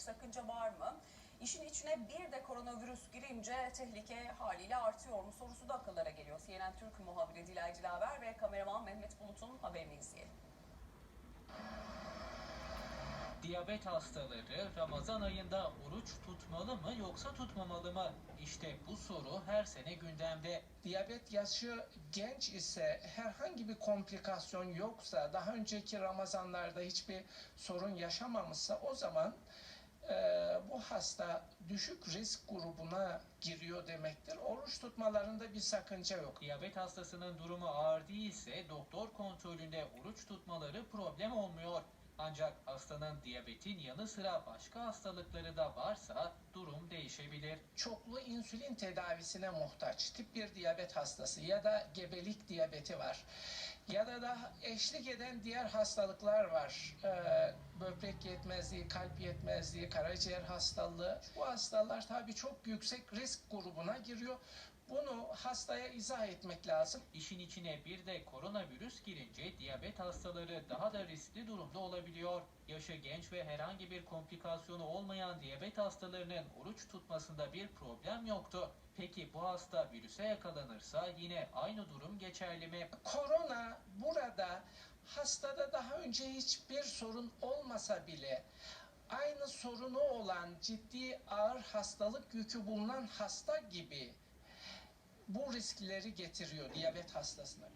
sakınca var mı? İşin içine bir de koronavirüs girince tehlike haliyle artıyor mu sorusu da akıllara geliyor. CNN Türk muhabiri Dilay Dilaver ve kameraman Mehmet Bulut'un haberini izleyelim. Diyabet hastaları Ramazan ayında oruç tutmalı mı yoksa tutmamalı mı? İşte bu soru her sene gündemde. Diyabet yaşı genç ise herhangi bir komplikasyon yoksa daha önceki Ramazanlarda hiçbir sorun yaşamamışsa o zaman bu hasta düşük risk grubuna giriyor demektir. Oruç tutmalarında bir sakınca yok. Diyabet hastasının durumu ağır değilse doktor kontrolünde oruç tutmaları problem olmuyor. Ancak hastanın diyabetin yanı sıra başka hastalıkları da varsa durum değişebilir. Çoklu insülin tedavisine muhtaç tip 1 diyabet hastası ya da gebelik diyabeti var. Ya da da eşlik eden diğer hastalıklar var. Ee, böbrek yetmezliği, kalp yetmezliği, karaciğer hastalığı. Bu hastalar tabii çok yüksek risk grubuna giriyor. Bunu hastaya izah etmek lazım. İşin içine bir de koronavirüs girince diyabet hastaları daha da riskli durumda olabiliyor. Yaşı genç ve herhangi bir komplikasyonu olmayan diyabet hastalarının oruç tutmasında bir problem yoktu. Peki bu hasta virüse yakalanırsa yine aynı durum geçerli mi? Korona burada hastada daha önce hiçbir sorun olmasa bile aynı sorunu olan ciddi ağır hastalık yükü bulunan hasta gibi bu riskleri getiriyor diyabet hastasına.